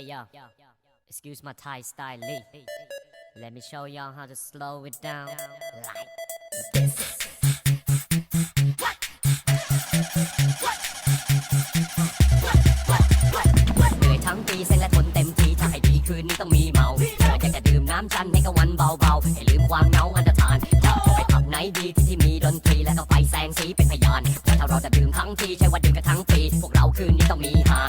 Hey yo, excuse my Thai style. Lee. Let me show y'all how to slow it down like this. What? เหนื่อยทั้งปีเส้นและทนเต็มทีถ้าให้ดีคืนนี้ต้องมีเมาเธออยากจะดื่มน้ำจันทร์ให้กับวันเบาๆ ให้ลืมความเหงาอันตรธานจะไปผับไหนดีที่ที่มีดนตรีและก็ไฟแสงสีเป็นพยานว่าถ้าเราจะดื่มทั้งทีใช่ว่าดื่มกันทั้งปีพวกเราคืนนี้ต้องมีฮา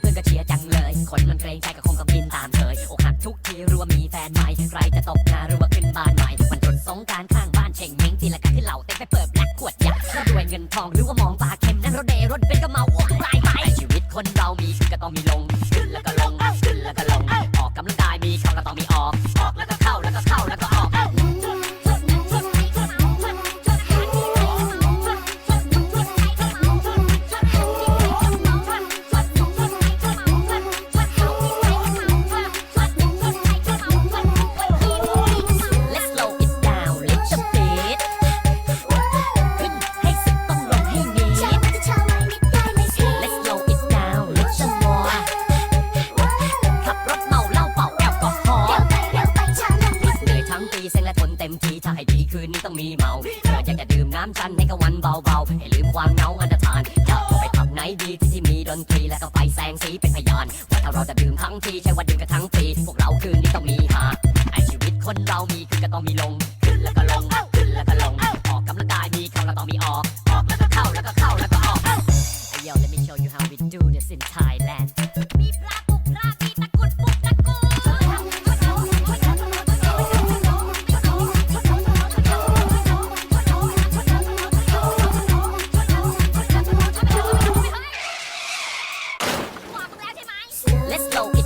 เพื่อนก็เชียร์จังเลย คนมันเกรงใจกับ ทีถ้าให้ดีคืนนี้ต้องมีเมาเธออยากจะดื่มน้ำจันทร์ให้กับวันเบาๆให้ลืมความเหงาอันตรธานอยากไปผับไหนดีที่ที่มีดนตรีและก็ไฟแสงสีเป็นพยานว่าถ้าเราจะดื่มทั้งทีใช่ว่าดื่มกันทั้งปีพวกเราคืนนี้ต้องมีหาไอชีวิตคนเรามีขึ้นก็ต้องมีลง ขึ้นแล้วก็ลงขึ้นแล้วก็ลงออกกำลังกายมีเข้าแล้วต้องมีออกออกแล้วก็เข้าแล้วก็เข้าแล้วก็ออก yo let me show you how we do this in Thailand Let's slow